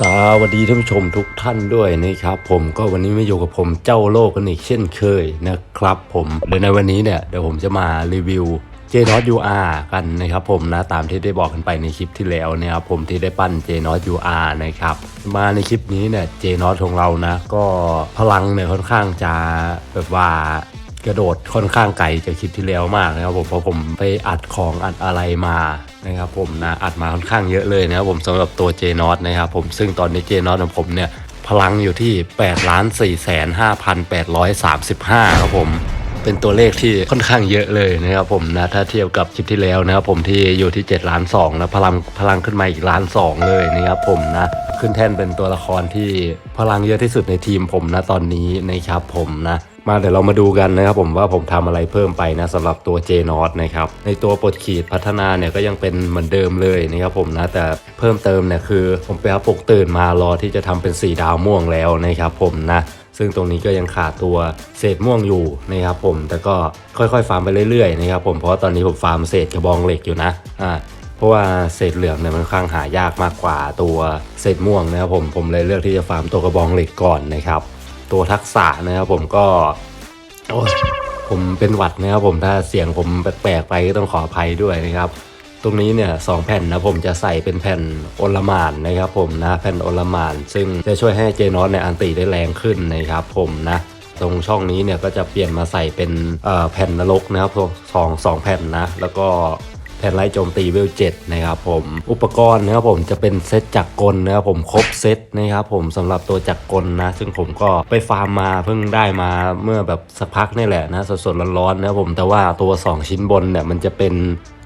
สวัสดีท่านผู้ชมทุกท่านด้วยนะครับผมก็วันนี้มาอยู่กับผมเจ้าโลกกันอีกเช่นเคยนะครับผมเดี๋ยวในวันนี้เนี่ยเดี๋ยวผมจะมารีวิว j n o t UR กันนะครับผมนะตามที่ได้บอกกันไปในคลิปที่แล้วนะครับผมที่ได้ปั้น j n o t UR นะครับมาในคลิปนี้เนี่ย j n o t ของเรานะ ก็พลังเนี่ยค่อนข้างจะแบบว่ากระโดดค่อนข้างไกลจากคลิปที่แล้วมากนะครับผมเพราะผมไปอัดของอัดอะไรมา นะครับผมนะอัดมาค่อนข้างเยอะเลยนะครับผมสำหรับตัว j n o t นะครับผมซึ่งตอนนี้ j n o t ของผมเนี่ยพลังอยู่ที่8ล้าน4แสน5,835ครับผมเป็นตัวเลขที่ค่อนข้างเยอะเลยนะครับผมนะถ้าเทียบกับคลิปที่แล้วนะครับผมที่อยู่ที่7ล้าน2นะพลังพลังขึ้นมาอีกล้าน2เลยนะครับผมนะขึ้นแท่นเป็นตัวละครที่พลังเยอะที่สุดในทีมผมนะตอนนี้นะครับผมนะ มาเดี๋ยวเรามาดูกันนะครับผมว่าผมทำอะไรเพิ่มไปนะสำหรับตัว j n o t นะครับในตัวปลดขีดพัฒนาเนี่ยก็ยังเป็นเหมือนเดิมเลยนะครับผมนะแต่เพิ่มเติมเนี่ยคือผมไปเอาปกตื่นมารอที่จะทำเป็น4ดาวม่วงแล้วนะครับผมนะซึ่งตรงนี้ก็ยังขาดตัวเศษม่วงอยู่นะครับผมแต่ก็ค่อยๆฟาร์มไปเรื่อยๆนะครับผมเพราะว่าตอนนี้ผมฟาร์มเศษกระบองเหล็กอยู่นะอ่าเพราะว่าเศษเหลืองเนี่ยมันค่อนข้างหายากมากกว่าตัวเศษม่วงนะครับผมผมเลยเลือกที่จะฟาร์มตัวกระบองเหล็กก่อนนะครับ ตัวทักษะนะครับผมก็โอ้ผมเป็นหวัดนะครับผมถ้าเสียงผมแปลกๆไปก็ต้องขออภัยด้วยนะครับ ตรงนี้เนี่ยสองแผ่นนะผมจะใส่เป็นแผ่นโอลมานนะครับ ผมนะแผ่นโอลมาน ซึ่งจะช่วยให้เจนอสในยอันติได้แรงขึ้นนะครับ ผมนะตรงช่องนี้เนี่ยก็จะเปลี่ยนมาใส่เป็นแผ่นนรกนะครับสองสองแผ่นนะ แล้วก็ แผ่นไล่โจมตีเวลเจ็ดนะครับผมอุปกรณ์นะครับผมจะเป็นเซตจักรกลนะครับผมครบเซตนะครับผมสำหรับตัวจักรกลนะซึ่งผมก็ไปฟาร์มมาเพิ่งได้มาเมื่อแบบสักพักนี่แหละนะสดๆร้อนๆนะครับผมแต่ว่าตัว 2 ชิ้นบนเนี่ยมันจะเป็น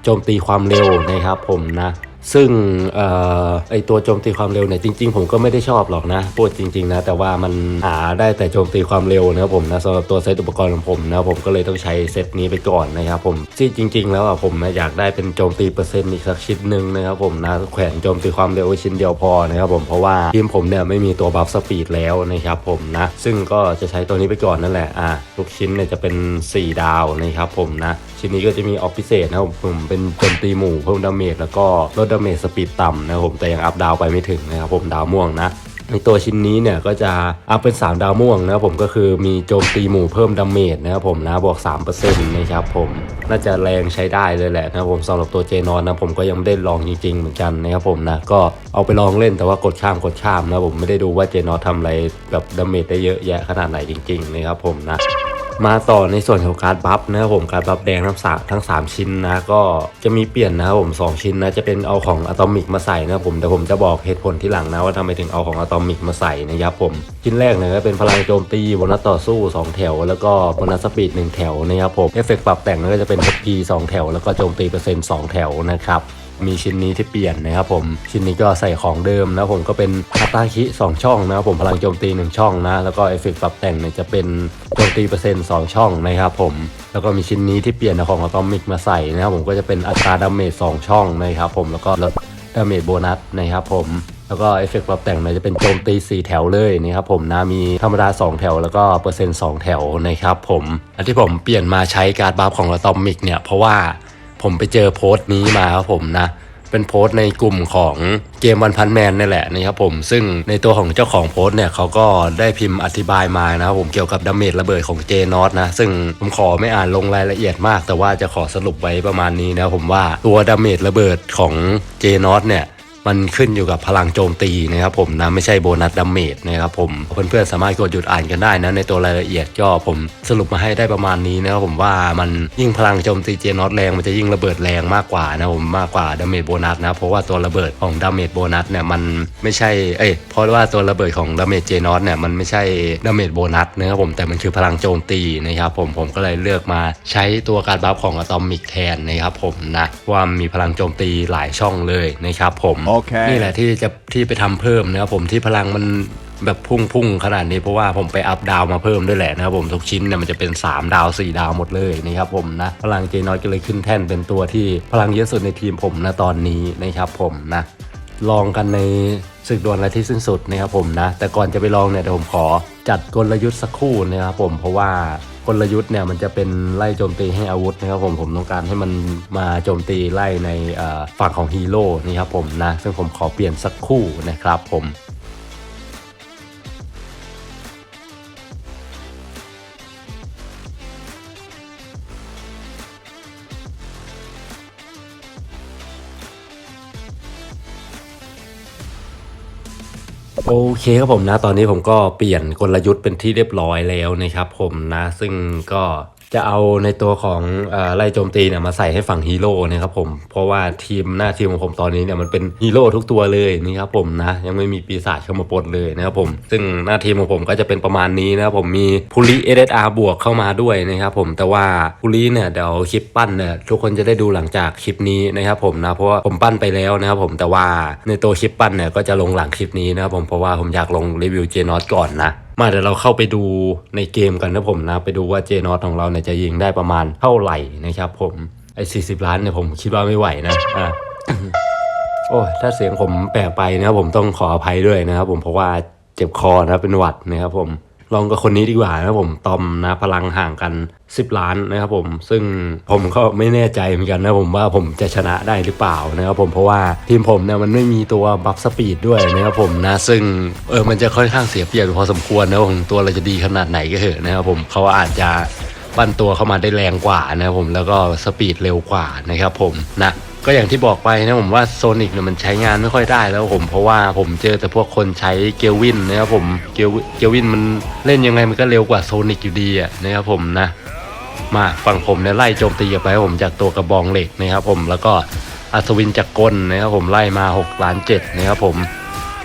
โจมตีความเร็วนะครับผมนะ ซึ่งออไอตัวโจมตีความเร็วเนี่ยจริง ๆ ผมก็ไม่ได้ชอบหรอกนะพูดจริง ๆ นะ แต่ว่ามันหาได้แต่โจมตีความเร็วนะครับผมนะสำหรับตัวเซตอุปกรณ์ของผมนะผมก็เลยต้องใช้เซตนี้ไปก่อนนะครับผมที่จริง ๆ แล้วอะผมอยากได้เป็นโจมตีเปอร์เซ็นต์อีกสักชิ้นหนึ่งนะครับผมนะแขวนโจมตีความเร็วชิ้นเดียวพอนะครับผมเพราะว่าทีมผมเนี่ยไม่มีตัวบัฟสปีดแล้วนะครับผมนะซึ่งก็จะใช้ตัวนี้ไปก่อนนั่นแหละอะทุกชิ้นเนี่ยจะเป็น 4 ดาวนะครับผมนะชิ้นนี้ก็จะมีออฟพิเศษนะครับผมผมเป็นโจมตีหมู่เพิ่มดาเมจแล้วก็ลดดาเมจสปีดต่ำนะครับผมแต่ยังอัพดาวไปไม่ถึงนะครับผมดาวม่วงนะในตัวชิ้นนี้เนี่ยก็จะอัพเป็น 3 ดาวม่วงนะครับผมก็คือมีโจมตีหมู่เพิ่มดาเมจนะครับผมนะบวก 3%นะครับผมน่าจะแรงใช้ได้เลยแหละนะครับผมสำหรับตัวเจนอนนะผมก็ยังไม่ได้ลองจริงๆเหมือนกันนะครับผมนะก็เอาไปลองเล่นแต่ว่ากดข้ามกดข้ามนะผมไม่ได้ดูว่าเจนอนทำอะไรแบบดาเมจได้เยอะแยะขนาดไหนจริงๆนะครับผมนะ มาต่อในส่วนของการบัฟนะครับผมการบัฟแดงทั้งสามทั้ง 3 ชิ้นนะก็จะมีเปลี่ยนนะครับผม 2 ชิ้นนะจะเป็นเอาของอะตอมิกมาใส่นะครับผมแต่ผมจะบอกเหตุผลที่หลังนะว่าทำไมถึงเอาของอะตอมิกมาใส่นะครับผม ชิ้นแรกเนี่ยก็เป็นพลังโจมตีโบนัสต่อสู้ 2 แถว แล้วก็โบนัสสปีด1แถวนะครับผมเอฟเฟกต์ปรับแต่งก็จะเป็น HP 2แถว แล้วก็โจมตีเปอร์เซ็นต์2แถวนะครับ มีชิ้นนี้ที่เปลี่ยนนะครับผมชิ้นนี้ก็ใส่ของเดิมนะผมก็เป็นคาตาคิ2ช่องนะครับผมพลังโจมตี 1 ช่องนะแล้วก็เอฟเฟกต์ปรับแต่งเนี่ยจะเป็นโจมตีเปอร์เซ็นต์2ช่องนะครับผมแล้วก็มีชิ้นนี้ที่เปลี่ยนของอะตอมิกมาใส่นะครับผมก็จะเป็นอัตราดาเมจ2ช่องนะครับผมแล้วก็ลดดาเมจโบนัสนะครับผมแล้วก็เอฟเฟกต์ปรับแต่งเนี่ยจะเป็นโจมตี 4 แถวเลยนะครับผมนะมีธรรมดา 2 แถวแล้วก็เปอร์เซ็นต์ 2 แถวนะครับผมอันที่ผมเปลี่ยนมาใช้การ์ดบัฟของอะตอมิกเนี่ยเพราะว่า ผมไปเจอโพสต์นี้มาครับผมนะเป็นโพสต์ในกลุ่มของเกมวันพันแมนนี่แหละนะครับผมซึ่งในตัวของเจ้าของโพสต์เนี่ยเขาก็ได้พิมพ์อธิบายมานะครับผมเกี่ยวกับดาเมจระเบิดของเจนอตนะซึ่งผมขอไม่อ่านลงรายละเอียดมาก แต่ว่าจะขอสรุปไว้ประมาณนี้นะครับผมว่าตัวดาเมจระเบิดของเจนอตเนี่ย มันขึ้นอยู่กับพลังโจมตีนะครับผมนะไม่ใช่โบนัสดาเมจนะครับผมเพื่อนๆสามารถกดหยุดอ่านกันได้นะในตัวรายละเอียดก็ผมสรุปมาให้ได้ประมาณนี้นะครับผมว่ามันยิ่งพลังโจมตีเจนอตแรงมันจะยิ่งระเบิดแรงมากกว่านะผมมากกว่าดาเมจโบนัสนะเพราะว่าตัวระเบิดของดาเมจโบนัสเนี่ยมันไม่ใช่เอ้ยเพราะว่าตัวระเบิดของดาเมจเจนอตเนี่ยมันไม่ใช่ดาเมจโบนัสนะครับผมแต่มันคือพลังโจมตีนะครับผมผมก็เลยเลือกมาใช้ตัวการบัฟของอะตอมิกแทนนะครับผมนะว่ามีพลังโจมตีหลายช่องเลยนะครับผมโอเคนี่แหละที่จะที่ไปทำเพิ่มนะครับผมที่พลังมันแบบพุ่งพุ่งขนาดนี้เพราะว่าผมไปอัพดาวมาเพิ่มด้วยแหละนะครับผมทุกชิ้นเนี่ยมันจะเป็น 3 ดาว 4 ดาวหมดเลยนะครับผมนะพลังเจน้อยก็เลยขึ้นแท่นเป็นตัวที่พลังเยอะสุดในทีมผมนะตอนนี้นะครับผมนะลองกันในศึกดวลอะไรที่สิ้นสุดนะครับผมนะแต่ก่อนจะไปลองเนี่ยเดี๋ยวผมขอจัดกลยุทธ์สักครู่นะครับผมเพราะว่า ลยุทธ์เนี่ยมันจะเป็นไล่โจมตีให้อาวุธนะครับผมผมต้องการให้มันมาโจมตีไล่ในฝั่งของฮีโร่นี่ครับผมนะซึ่งผมขอเปลี่ยนสักคู่นะครับผม โอเคครับผมนะ ตอนนี้ผมก็เปลี่ยนกลยุทธ์เป็นที่เรียบร้อยแล้วนะครับผมนะ ซึ่งก็ จะเอาในตัวของอไล่โจมตีเนี่ยมาใส่ให้ฝั่งฮีโร่นะครับผมเพราะว่าทีมหน้าทีมของผมตอนนี้เนี่ยมันเป็นฮีโร่ทุกตัวเลยนี่ครับผมนะยังไม่มีปีศาจเข้ามาปนเลยนะครับผม ซึ่งหน้าทีมของผมก็จะเป็นประมาณนี้นะครับผมมีพูลิเอเดอาร์บวกเข้ามาด้วยนะครับผมแต่ว่าพูลิเนี่ยเดี๋ยวคลิปปั้นเนี่ยทุกคนจะได้ดูหลังจากคลิปนี้นะครับผมนะเพราะว่าผมปั้นไปแล้วนะครับผมแต่ว่าในตัวคลิปปั้นเนี่ยก็จะลงหลังคลิปนี้นะครับผมเพราะว่าผมอยากลงรีวิวเจนอตก่อนนะมาเดี๋ยวเราเข้าไปดูในเกมกันนะผมนะ ไปดูว่าเจนอตของเราเนี่ยจะยิงได้ประมาณเท่าไหร่นะครับผมไอ้40ล้านเนี่ยผมคิดว่าไม่ไหวนะอะโอ้ถ้าเสียงผมแปลกไปนะครับผมต้องขออภัยด้วยนะครับผมเพราะว่าเจ็บคอนะเป็นหวัดนะครับผม ลองกับคนนี้ดีกว่านะครับผมตอมนะพลังห่างกัน 10 ล้านนะครับผมซึ่งผมก็ไม่แน่ใจเหมือนกันนะผมว่าผมจะชนะได้หรือเปล่านะครับผมเพราะว่าทีมผมเนี่ยมันไม่มีตัวบัฟสปีดด้วยนะครับผมนะซึ่งเออมันจะค่อนข้างเสียเปรียบพอสมควรนะครับผมตัวเราจะดีขนาดไหนก็เถอะนะครับผมเขาอาจจะปั้นตัวเข้ามาได้แรงกว่านะครับผมแล้วก็สปีดเร็วกว่านะครับผมนะ ก็อย่างที่บอกไปนะผมว่าโซนิกเนี่ยมันใช้งานไม่ค่อยได้แล้วผมเพราะว่าผมเจอแต่พวกคนใช้เกลวินนะครับผมเกลเกลวินมันเล่นยังไงมันก็เร็วกว่าโซนิกอยู่ดีอะนะครับผมนะ มาฝั่งผมเนี่ยไล่โจมตีกันไปผมจากตัวกระบองเหล็กนะครับผมแล้วก็อัศวินจากกลนะครับผมไล่มา6ล้าน7นะครับผม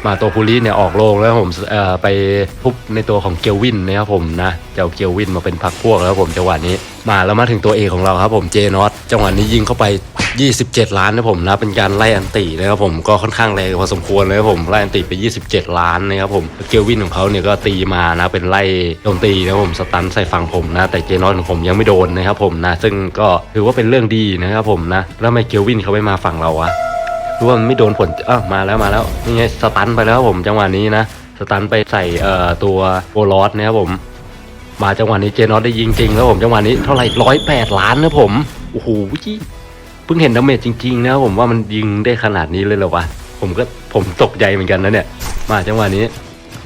มาตัวพูลีเนี่ยออกโลงแล้วผมไปทุบในตัวของเกลวินนะครับผมนะเจ้าเกลวินมาเป็นพักพวกแล้วผมจังหวะนี้มาแล้วมาถึงตัวเอกของเราครับผมเจนอตจังหวะนี้ยิงเข้าไป 27 ล้านนะผมนะเป็นการไล่อันตินะครับผมก็ค่อนข้างแรงพอสมควรเลยครับผมไล่อันติไป 27 ล้านนะครับผมเกลวินของเขาเนี่ยก็ตีมานะเป็นไล่โจมตีนะผมสตันใส่ฝั่งผมนะแต่เจนอตของผมยังไม่โดนนะครับผมนะซึ่งก็ถือว่าเป็นเรื่องดีนะครับผมนะแล้วทำไมเกลวินเขาไม่มาฝั่งเราวะ รู้ว่ามันไม่โดนผลอ้าวมาแล้วมาแล้วนี่ไงสตันไปแล้วผมจังหวะนี้นะสตันไปใส่เอ่อตัวโบลอสนะครับผมมาจังหวะนี้เจนอสได้ยิงจริงแล้วผมจังหวะนี้เท่าไหร่ร้อยแปดล้านนะผมโอ้โหเพิ่งเห็นดาเมจจริงๆนะผมว่ามันยิงได้ขนาดนี้เลยเหรอวะผมก็ผมตกใจเหมือนกันนะเนี่ยมาจังหวะนี้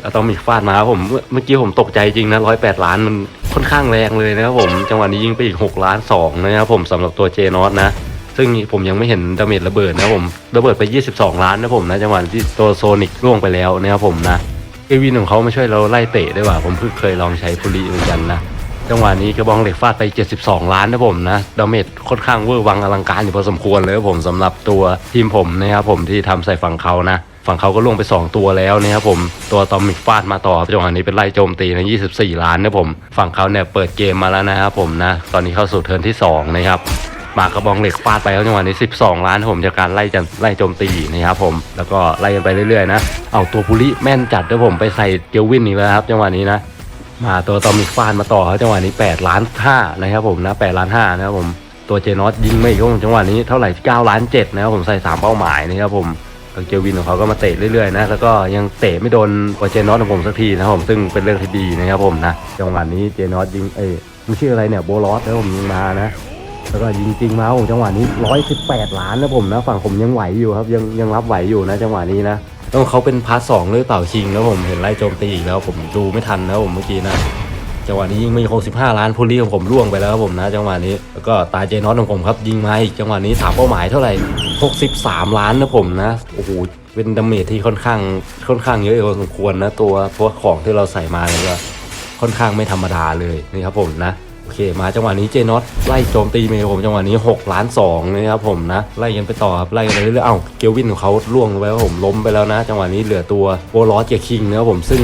อะตอมิกฟาดมาครับผมเมื่อเมื่อกี้ผมตกใจจริงนะร้อยแปดล้านมันค่อนข้างแรงเลยนะครับผมจังหวะนี้ยิงไปอีกหกล้านสองนะครับผมสำหรับตัวเจนอสนะ ซึ่งผมยังไม่เห็นดาเมจระเบิดนะผมระเบิดไป 22 ล้านนะผมนะจังหวะที่ตัวโซนิกล่วงไปแล้วนะครับผมนะเอวินของเขามาช่วยเราไล่เตะได้ว่าผมเพิ่งเคยลองใช้พุลีเหมือนกันนะจังหวะนี้กระบองเหล็กฟาดไป 72 ล้านนะผมนะดาเมจค่อนข้างเวอร์วังอลังการอยู่พอสมควรเลยครับผมสำหรับตัวทีมผมนะครับผมที่ทำใส่ฝั่งเขานะฝั่งเขาก็ล่วงไป 2 ตัวแล้วนะครับผมตัวตอมิกฟาดมาต่อจังหวะนี้เป็นไล่โจมตีใน24 ล้านนะผมฝั่งเขาเนี่ยเปิดเกมมาแล้วนะครับผมนะตอนนี้เข้าสู่เทิร์นที่สองนะครับ หมากกระบองเหล็กฟาดไปแล้วจังหวะนี้ 12 ล้านผมจากการไล่จะไล่โจมตีนะครับผมแล้วก็ไล่กันไปเรื่อยๆนะเอาตัวพุลิแม่นจัดด้วยผมไปใส่เกลวินอีกแล้วครับจังหวะนี้นะมาตัวตอมิกฟาดมาต่อครับจังหวะนี้8ล้าน5นะครับผมนะ8ล้าน5นะครับผมตัวเจนอสยิงไม่กครับผมจังหวะนี้เท่าไหร่9ล้าน7นะครับผมใส่ 3 เป้าหมายนะครับผมแล้วเกลวินของเขาก็มาเตะเรื่อยๆนะแล้วก็ยังเตะไม่โดนตัวเจนอสของผมสักทีนะครับผมซึ่งเป็นเรื่องที่ดีนะครับผมนะจังหวะนี้เจนอสยิงเอ้ยมันชื่ออะไรเนี่ยโบลอสแล้วผมยิงมานะ แล้วก็ยิงจริงมาผมจังหวะนี้118ล้านนะผมนะฝั่งผมยังไหวอยู่ครับ ยังยังรับไหวอยู่นะ จังหวะนี้นะต้องเขาเป็นพาร์ทสองหรือเปล่าคิงแล้วผมเห็นไล่โจมตีอีกแล้วผมดูไม่ทันนะผมเมื่อกี้นะจังหวะนี้ยิงไม่คง15ล้านพูลี่ของผมล่วงไปแล้วครับผมนะ จังหวะนี้แล้วก็ตาเจนอสของผมครับยิงมาอีกจังหวะนี้ถามเป้าหมายเท่าไหร่63ล้านนะผมนะโอ้โหเป็นดาเมจที่ค่อนข้างค่อนข้างเยอะพอสมควรนะตัวพว่าของที่เราใส่มาเนี่ยก็ค่อนข้างไม่ธรรมดาเลยนี่ครับผมนะ เคมาจังหวะนี้เจนอตไล่โจมตีเมย์ผมจังหวะนี้6ล้าน2นะครับผมนะไล่กันไปต่อครับไล่กันไปเรื่อยๆเอ้าเกลวินของเขาล่วงไปแล้วผมล้มไปแล้วนะ จังหวะนี้เหลือตัวโบลอสกับคิงนะครับผมซึ่ง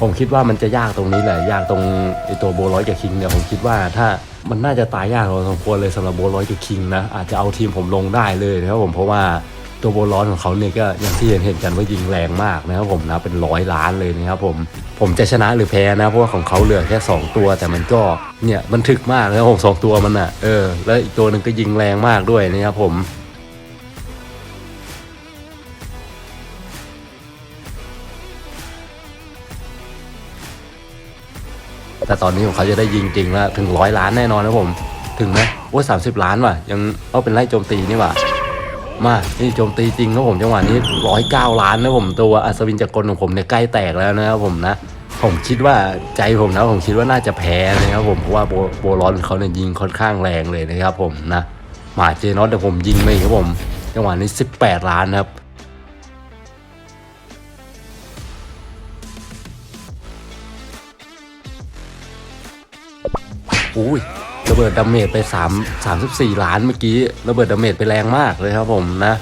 ผมคิดว่ามันจะยากตรงนี้แหละยากตรงไอตัวโบลอยกับคิงเนี่ยผมคิดว่าถ้ามันน่าจะตายยากพอสมควรเลยสำหรับโบลอยกับคิงนะอาจจะเอาทีมผมลงได้เลยนะครับผมเพราะว่า ตัวโบลอนของเขาเนี่ยก็อย่างที่เห็นเห็นกันว่ายิงแรงมากนะครับผมนะเป็นร้อยล้านเลยนะครับผมผมจะชนะหรือแพ้นะเพราะว่าของเขาเหลือแค่ 2 ตัว แต่มันก็เนี่ยมันถึกมากนะครับผมสองตัวมันอะเออแล้วอีกตัวหนึ่งก็ยิงแรงมากด้วยนะครับผมแต่ตอนนี้ของเขาจะได้ยิงจริงแล้วถึงร้อยล้านแน่นอนนะผม ถึงไหมโอ้สามสิบล้านว่ะ ยังเอาเป็นไล่โจมตีนี่ว่ะ มานี่โจมตีจริงครับผมจังหวะนี้ร้อยเก้าล้านนะผมตัวอัศวินจักรกลของผมเนี่ยใกล้แตกแล้วนะครับผมนะ ผมคิดว่าใจผมนะผมคิดว่าน่าจะแพ้นะครับผมเพราะว่าโบโรอนเขาเนี่ยยิงค่อนข้างแรงเลยนะครับผมนะมาเจนอสแต่ผมยิงไม่ครับผมจังหวะนี้ 18 ล้านครับอุ้ย ระเบิดดาเมจไป3 34 ล้านเมื่อกี้ระเบิดดาเมจไปแรงมากเลยครับผมนะ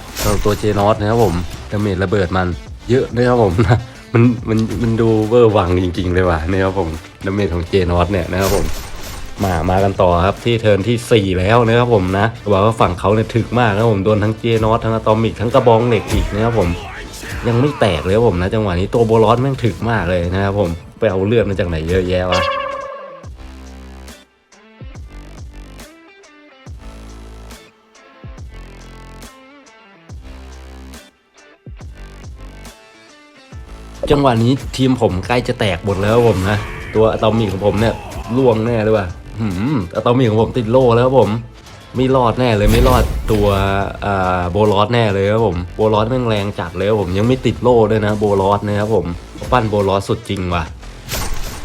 ตัวเจนอสนะครับผมดาเมจระเบิดมันเยอะนะครับผมนะมันมันมันดูเวอร์วังจริง ๆ เลยว่ะนะครับผมดาเมจของเจนอสเนี่ยนะครับผมมามากันต่อครับที่เทิร์นที่ 4 แล้วนะครับผมนะบอกว่าฝั่งเขาเนี่ยถึกมากนะครับผมโดนทั้งเจนอสทั้งอะตอมิกทั้งกระบองเหล็กอีกนะครับผมยังไม่แตกเลยครับผมนะจังหวะนี้ตัวโบลอสแม่งถึกมากเลยนะครับผมไปเอาเลือดมาจากไหนเยอะแยะวะ จังหวะนี้ทีมผมใกล้จะแตกหมดแล้วผมนะ ตัวอะตอมิกของผมเนี่ยล่วงแน่เลยว่ะอืมอะตอมิกของผมติดโล่แล้วผมไม่รอดแน่เลยไม่รอดตัวอ่าโบลอสแน่เลยครับผมโบลอสแม่งแรงจัดเลยครับผมยังไม่ติดโล่ด้วยนะโบลอสนะครับผมปั้นโบลอสสุดจริงว่ะ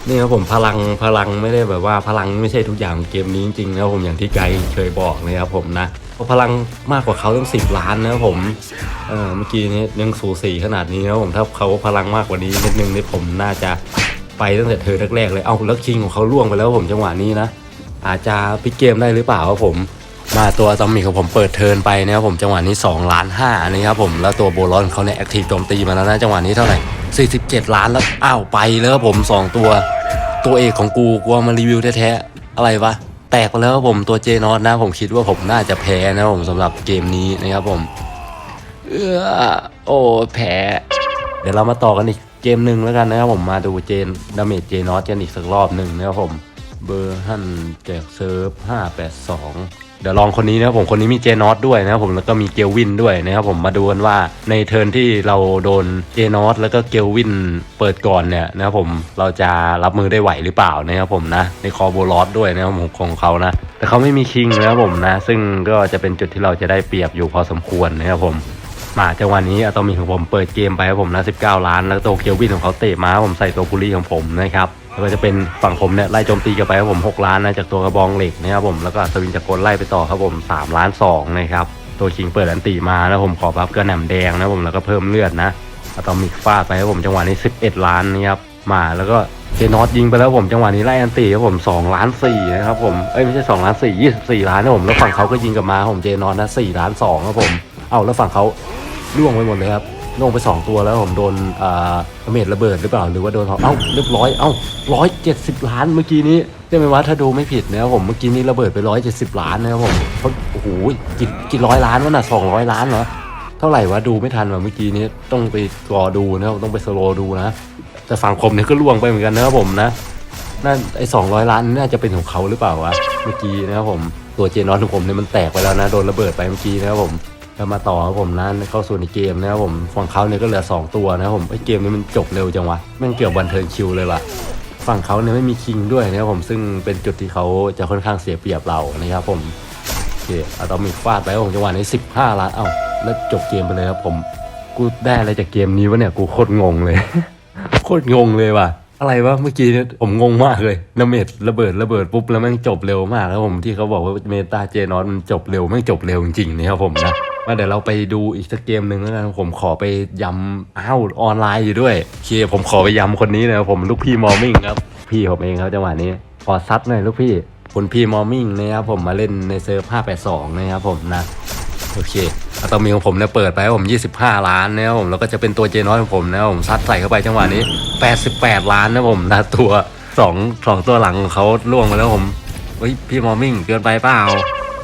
นี่ครับผมพลังพลังไม่ได้แบบว่าพลังไม่ใช่ทุกอย่างเกมนี้จริงๆนะครับผมอย่างที่ไกด์เคยบอกนะครับผมนะเพราะพลังมากกว่าเขาตั้งสิบล้านนะครับผมเออเมื่อกี้นี้ยังสูสีขนาดนี้นะครับผมถ้าเขาพลังมากกว่านี้นิดนึงนี่ผมน่าจะไปตั้งแต่เธอแรกๆเลยเอาแล้วคิงของเขาล่วงไปแล้วผมจังหวะนี้นะอาจจะพลิกเกมได้หรือเปล่าครับผม มาตัวตอมมิกของผมเปิดเทินไปนะครับผมจังหวะนี้2ล้าน5นะครับผมแล้วตัวโบลอนเขาเนี่ยแอคทีฟโจมตีมาแล้วนะจังหวะนี้เท่าไหร่ 47 ล้านแล้ว อ้าวไปแล้วผม 2 ตัว ตัวเอกของกูกูเอามารีวิวแท้ๆ อะไรวะ แตกไปแล้วผมตัวเจนอสนะ ผมคิดว่าผมน่าจะแพ้นะผมสำหรับเกมนี้นะครับผม เออโอ้แพ้เดี๋ยวเรามาต่อกันอีกเกมหนึ่งแล้วกันนะครับผมมาดูเจนดาเมจเจนอสกันอีกสักรอบหนึ่งนะครับผม เบอร์ฮันแจกเซิร์ฟ582 เดี๋ยวลองคนนี้นะครับผมคนนี้มีเจนอสด้วยนะครับผมแล้วก็มีเกลวินด้วยนะครับผมมาดูกันว่าในเทิร์นที่เราโดนเจนอสแล้วก็เกลวินเปิดก่อนเนี่ยนะครับผมเราจะรับมือได้ไหวหรือเปล่านะครับผมนะในคอโบลอสด้วยนะครับผมของเขานะ แต่เขาไม่มีคิงนะครับผมนะ ซึ่งก็จะเป็นจุดที่เราจะได้เปรียบอยู่พอสมควรนะครับผมมาจังหวะนี้อะตอมีของผมเปิดเกมไปครับผมนะ 19 ล้าน แล้วตัวเคียววินของเขาเตะมาผมใส่ตัวบุรีของผมนะครับ แล้วก็จะเป็นฝั่งผมเนี่ยไล่โจมตีกันไปครับผม6ล้านนะจากตัวกระบองเหล็กนะครับผมแล้วก็สวินจากกลไล่ไปต่อครับผม3ล้าน2นะครับตัวคิงเปิดอันตีมาแล้วผมขอบัฟกระหน่ำแดงนะผมแล้วก็เพิ่มเลือดนะอะตอมิกฟาดไปครับผมจังหวะนี้ 11 ล้านนะครับมาแล้วก็เจนอตยิงไปแล้วผมจังหวะนี้ไล่อันตีครับผม2ล้าน4นะครับผมเอ้ยไม่ใช่2ล้าน4 24 ล้านนะผมแล้วฝั่งเขาก็ยิงกลับมาครับผมเจนอตนะ4ล้าน2ครับผมเอ้าแล้วฝั่งเขาล่วงไปหมดเลยครับ ลงไป 2 ตัวแล้วผมโดนอ่าเมดระเบิดหรือเปล่าหรือว่าโดนเขาเอ้าเรียบร้อยเอ้าร้อยเจ็ดสิบล้านเมื่อกี้นี้ใช่ไหมวะถ้าดูไม่ผิดนะครับผมเมื่อกี้นี้ระเบิดไปร้อยเจ็ดสิบล้านนะครับผมเขาโอ้โหกี่กี่ร้อยล้านวะน่ะสองร้อยล้านเหรอเท่าไหร่วะดูไม่ทันว่ะเมื่อกี้นี้ต้องไปรอดูนะครับต้องไปสโลดูนะแต่ฝั่งผมเนี่ยก็ล่วงไปเหมือนกันนะครับผมนะนั่นไอ้สองร้อยล้านน่าจะเป็นของเขาหรือเปล่าวะเมื่อกี้นะครับผมตัวเจนอสของผมเนี่ยมันแตกไปแล้วนะโดนระเบิดไปเมื่อกี้นะครับผม แล้วมาต่อครับผมนะเข้าสู่ในเกมนะครับผมฝั่งเขาเนี่ยก็เหลือ 2 ตัวนะครับผมไอ้เกมนี้มันจบเร็วจังวะแม่งเกี่ยวบันเทิงคิวเลยว่ะฝั่งเขาเนี่ยไม่มีคิงด้วยนะครับผมซึ่งเป็นจุดที่เขาจะค่อนข้างเสียเปรียบเรานะครับผมโอเคอะตอมิกฟาดไปผมจังหวะนี้15 ล้านเอ้าแล้วจบเกมไปเลยครับผมกูได้อะไรจากเกมนี้วะเนี่ยกูโคตรงงเลย โคตรงงเลยว่ะอะไรวะเมื่อกี้เนี่ยผมงงมากเลยน้ำเม็ดระเบิดระเบิดปุ๊บแล้วแม่งจบเร็วมากแล้วผมที่เขาบอกว่าเมตาเจนอสมันจบเร็วแม่งจบเร็วจริงๆนะครับผมนะ มาเดี๋ยวเราไปดูอีกสักเกมหนึ่งแล้วกันผมขอไปยำอ้าวออนไลน์อยู่ด้วยโอเคผมขอไปยำคนนี้นะครับผมลูกพี่มอร์มิ่งครับ พี่ผมเองครับจังหวะนี้ขอซัดหน่อยลูกพี่คุณพี่มอร์มิ่งนะครับผมมาเล่นในเซิร์ฟ582นะครับผมนะโอเคอะตอมีของผมเนี่ยเปิดไปผม 25 ล้านนะครับผมแล้วก็จะเป็นตัวเจน้อยของผมนะครับผมซัดใส่เข้าไปจังหวะนี้ 88 ล้านนะผมนะตัวสองสองตัวหลังของเขาล่วงมาแล้วผมเฮ้ยพี่มอร์มิ่งเกินไปเปล่า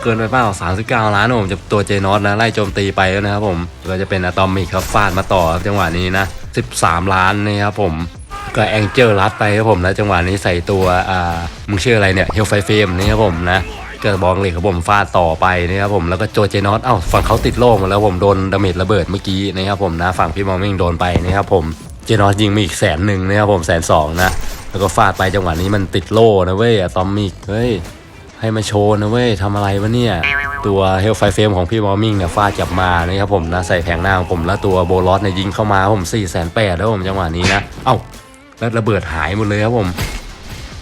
เกินไปเปล่า39 ล้านผมจะตัวเจนอสนะไล่โจมตีไปแล้วนะครับผมก็จะเป็นอะตอมิกครับฟาดมาต่อครับจังหวะนี้นะ13 ล้านนะครับผมก็แองเจิลรัดไปครับผมนะจังหวะนี้ใส่ตัวอ่ามึงชื่ออะไรเนี่ยเฮลไฟเฟมนี่ครับผมนะก็บองเหล็กครับผมฟาดต่อไปนะครับผมแล้วก็โจเจนอสเอ้าฝั่งเขาติดโล่มาแล้วผมโดนดาเมจระเบิดเมื่อกี้นะครับผมนะฝั่งพี่มอมมิงโดนไปนะครับผมเจนอสยิงมาอีกแสนหนึ่งนะครับผมแสนสองนะแล้วก็ฟาดไปจังหวะนี้มันติดโล่นะเว้ยอะตอมิกเฮ้ย ให้มาโชว์นะเว้ยทำอะไรวะเนี่ย ตัวเฮลไฟเฟมของพี่มอร์มิงเนี่ยฟาดกลับมานะครับผมนะใส่แผงหน้าของผมแล้วตัวโบลอสเนี่ยยิงเข้ามาผม4ี่แสนแปดแล้วผมจังหวะนี้นะ เอ้าแล้วระเบิดหายหมดเลยครับผม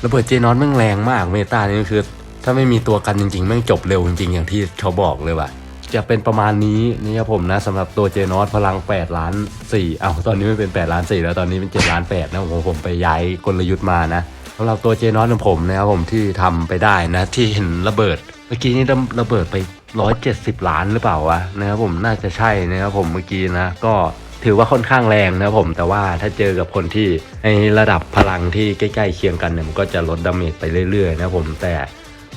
ระเบิดเจนอสแม่งแรงมากเมตานี่คือ ถ้าไม่มีตัวกันจริงๆแม่งจบเร็วจริงๆอย่างที่เขาบอกเลยว่ะจะเป็นประมาณนี้นี่ครับผมนะสำหรับตัวเจนอสพลัง 8 ล้าน4เอ้าตอนนี้ไม่เป็น 8 ล้าน4แล้วตอนนี้เป็น 7 ล้าน8นะผมผมไปย้ายกลยุทธ์มานะำหรับตัวเจนอสของผมนะครับผมที่ทำไปได้นะ ที่เห็นระเบิด เมื่อกี้นี่ระเบิดไป 170 ล้านหรือเปล่าวะนะครับผมน่าจะใช่นะครับผมเมื่อกี้นะ ก็ถือว่าค่อนข้างแรงนะครับผมแต่ว่าถ้าเจอกับคนที่ในระดับพลังที่ใกล้ๆเคียงกันเนี่ยมันก็จะลดดาเมจไปเรื่อยๆนะครับผมแต่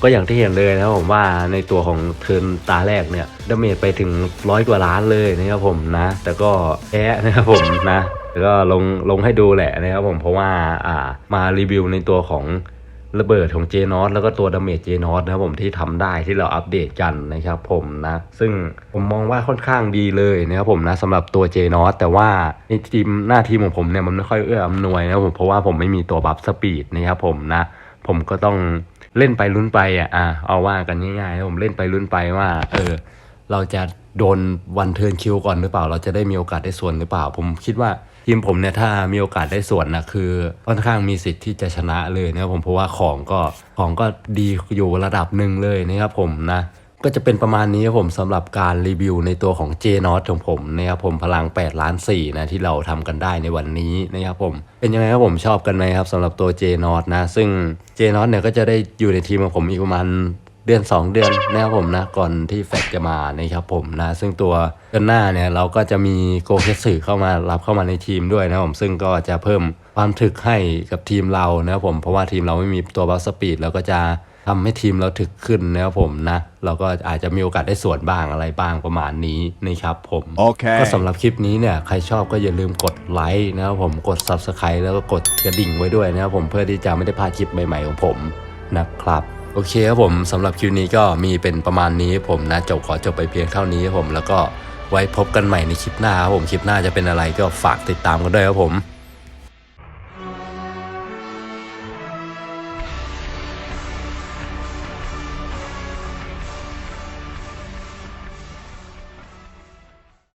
ก็อย่างที่เห็นเลยนะครับผมว่าในตัวของเทิร์นตาแรกเนี่ยดาเมจไปถึงร้อยกว่าล้านเลยนะครับผมนะ แต่ก็แพ้นะครับผมนะ แล้วก็ลงลงให้ดูแหละนะครับผมเพราะว่าอ่ามารีวิวในตัวของระเบิดของเจนอสแล้วก็ตัวดาเมจเจนอสนะครับผมที่ทำได้ที่เราอัปเดตกันนะครับผมนะซึ่งผมมองว่าค่อนข้างดีเลยนะครับผมนะสำหรับตัวเจนอสแต่ว่าในทีมหน้าทีมของผมเนี่ยมันไม่ค่อยเอื้ออำนวยนะครับผมเพราะว่าผมไม่มีตัวบัฟสปีดนะครับผมนะผมก็ต้องเล่นไปลุ้นไปอะอะเอาว่ากันง่ายๆนะผมเล่นไปลุ้นไปว่า เออ เราจะโดนวันเทิร์นคิวก่อนหรือเปล่า เราจะได้มีโอกาสได้ส่วนหรือเปล่า ผมคิดว่า ทีมผมเนี่ยถ้ามีโอกาสได้ส่วนนะคือค่อนข้างมีสิทธิ์ที่จะชนะเลยนะครับผมเพราะว่าของก็ของก็ดีอยู่ระดับหนึ่งเลยนะครับผมนะก็จะเป็นประมาณนี้ครับผมสำหรับการรีวิวในตัวของ J n o t ของผมนะครับผมพลัง 8 ล้าน4นะที่เราทำกันได้ในวันนี้นะครับผมเป็นยังไงครับผมชอบกันไหมครับสำหรับตัว J n o t นะ ซึ่ง J n o t เนี่ยก็จะได้อยู่ในทีมของผมอีกประมาณ เดือน 2 เดือนนะครับผมนะก่อนที่แฟกจะมานะครับผมนะซึ่งตัวเดือนหน้าเนี่ยเราก็จะมีโกเคสึเข้ามารับเข้ามาในทีมด้วยนะครับผมซึ่งก็จะเพิ่มความถึกให้กับทีมเรานะครับผมเพราะว่าทีมเราไม่มีตัวบัฟสปีดเราก็จะทำให้ทีมเราถึกขึ้นนะครับผมนะเราก็อาจจะมีโอกาสได้ส่วนบ้างอะไรบ้างประมาณนี้นะครับผมโอเคก็สำหรับคลิปนี้เนี่ยใครชอบก็อย่าลืมกดไลค์นะครับผมกด Subscribe แล้วก็กดกระดิ่งไว้ด้วยนะครับผมเพื่อที่จะไม่ได้พลาดคลิปใหม่ๆของผมนะครับ โอเคครับผมสำหรับคลิปนี้ก็มีเป็นประมาณนี้ผมนะจบขอจบไปเพียงเท่านี้ครับผมแล้วก็ไว้พบกันใหม่ในคลิปหน้าครับผมคลิปหน้าจะเป็นอะไรก็ฝากติดตามกันด้วยครับผม